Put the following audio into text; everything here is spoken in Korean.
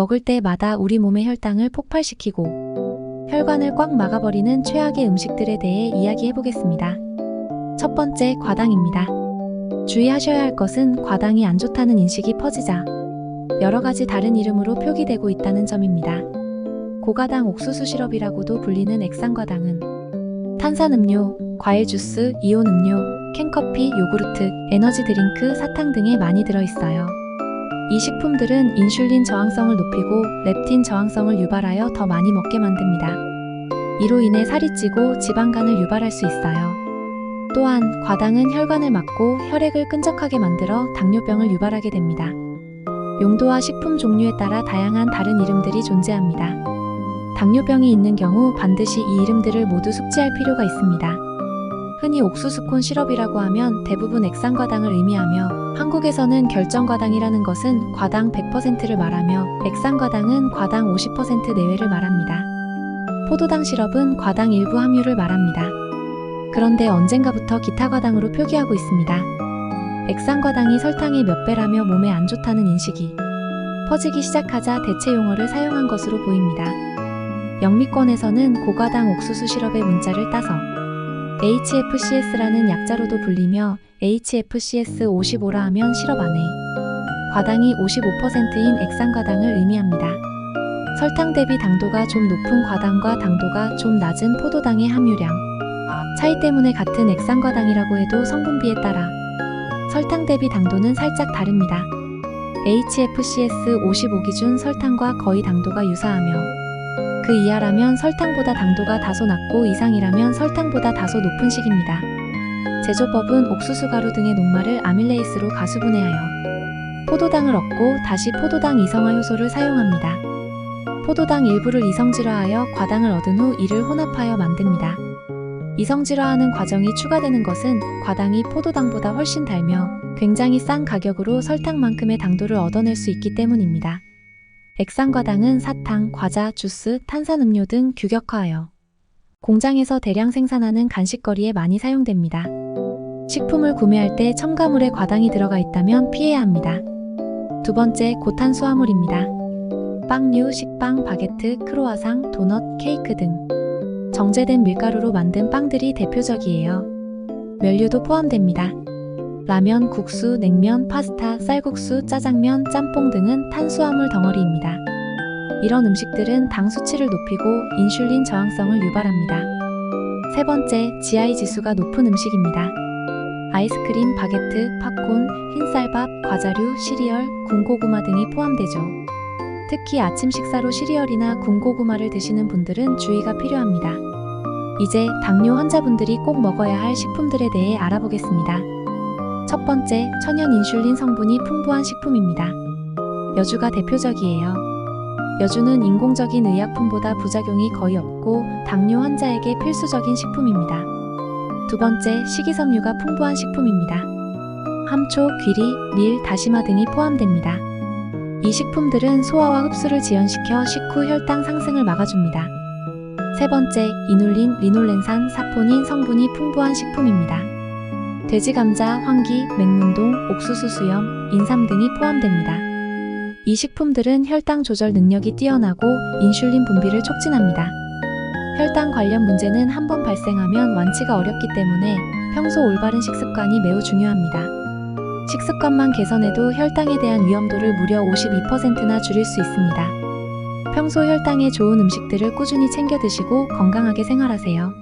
먹을 때마다 우리 몸의 혈당을 폭발시키고 혈관을 꽉 막아버리는 최악의 음식들에 대해 이야기해 보겠습니다. 첫 번째, 과당입니다. 주의하셔야 할 것은 과당이 안 좋다는 인식이 퍼지자 여러 가지 다른 이름으로 표기되고 있다는 점입니다. 고가당 옥수수 시럽이라고도 불리는 액상과당은 탄산음료, 과일 주스, 이온 음료, 캔커피, 요구르트, 에너지 드링크, 사탕 등에 많이 들어있어요. 이 식품들은 인슐린 저항성을 높이고 렙틴 저항성을 유발하여 더 많이 먹게 만듭니다. 이로 인해 살이 찌고 지방간을 유발할 수 있어요. 또한 과당은 혈관을 막고 혈액을 끈적하게 만들어 당뇨병을 유발하게 됩니다. 용도와 식품 종류에 따라 다양한 다른 이름들이 존재합니다. 당뇨병이 있는 경우 반드시 이 이름들을 모두 숙지할 필요가 있습니다. 흔히 옥수수콘 시럽이라고 하면 대부분 액상과당을 의미하며 한국에서는 결정과당이라는 것은 과당 100%를 말하며 액상과당은 과당 50% 내외를 말합니다. 포도당 시럽은 과당 일부 함유를 말합니다. 그런데 언젠가부터 기타 과당으로 표기하고 있습니다. 액상과당이 설탕의 몇 배라며 몸에 안 좋다는 인식이 퍼지기 시작하자 대체 용어를 사용한 것으로 보입니다. 영미권에서는 고과당 옥수수 시럽의 문자를 따서 HFCS라는 약자로도 불리며 HFCS55라 하면 시럽 안에 과당이 55%인 액상과당을 의미합니다. 설탕 대비 당도가 좀 높은 과당과 당도가 좀 낮은 포도당의 함유량 차이 때문에 같은 액상과당이라고 해도 성분비에 따라 설탕 대비 당도는 살짝 다릅니다. HFCS 55 기준 설탕과 거의 당도가 유사하며 그 이하라면 설탕보다 당도가 다소 낮고 이상이라면 설탕보다 다소 높은 식입니다. 제조법은 옥수수 가루 등의 녹말을 아밀레이스로 가수분해하여 포도당을 얻고 다시 포도당 이성화 효소를 사용합니다. 포도당 일부를 이성질화하여 과당을 얻은 후 이를 혼합하여 만듭니다. 이성질화하는 과정이 추가되는 것은 과당이 포도당보다 훨씬 달며 굉장히 싼 가격으로 설탕만큼의 당도를 얻어낼 수 있기 때문입니다. 액상과당은 사탕, 과자, 주스, 탄산음료 등 규격화하여 공장에서 대량 생산하는 간식거리에 많이 사용됩니다. 식품을 구매할 때 첨가물에 과당이 들어가 있다면 피해야 합니다. 두 번째, 고탄수화물입니다. 빵류, 식빵, 바게트, 크로아상, 도넛, 케이크 등 정제된 밀가루로 만든 빵들이 대표적이에요. 면류도 포함됩니다. 라면, 국수, 냉면, 파스타, 쌀국수, 짜장면, 짬뽕 등은 탄수화물 덩어리입니다. 이런 음식들은 당 수치를 높이고 인슐린 저항성을 유발합니다. 세 번째, GI 지수가 높은 음식입니다. 아이스크림, 바게트, 팝콘, 흰쌀밥, 과자류, 시리얼, 군고구마 등이 포함되죠. 특히 아침 식사로 시리얼이나 군고구마를 드시는 분들은 주의가 필요합니다. 이제 당뇨 환자분들이 꼭 먹어야 할 식품들에 대해 알아보겠습니다. 첫 번째, 천연 인슐린 성분이 풍부한 식품입니다. 여주가 대표적이에요. 여주는 인공적인 의약품보다 부작용이 거의 없고 당뇨 환자에게 필수적인 식품입니다. 두 번째, 식이섬유가 풍부한 식품입니다. 함초, 귀리, 밀, 다시마 등이 포함됩니다. 이 식품들은 소화와 흡수를 지연시켜 식후 혈당 상승을 막아줍니다. 세 번째, 이눌린, 리놀렌산, 사포닌 성분이 풍부한 식품입니다. 돼지 감자, 황기, 맹문동, 옥수수 수염, 인삼 등이 포함됩니다. 이 식품들은 혈당 조절 능력이 뛰어나고 인슐린 분비를 촉진합니다. 혈당 관련 문제는 한 번 발생하면 완치가 어렵기 때문에 평소 올바른 식습관이 매우 중요합니다. 식습관만 개선해도 혈당에 대한 위험도를 무려 52%나 줄일 수 있습니다. 평소 혈당에 좋은 음식들을 꾸준히 챙겨 드시고 건강하게 생활하세요.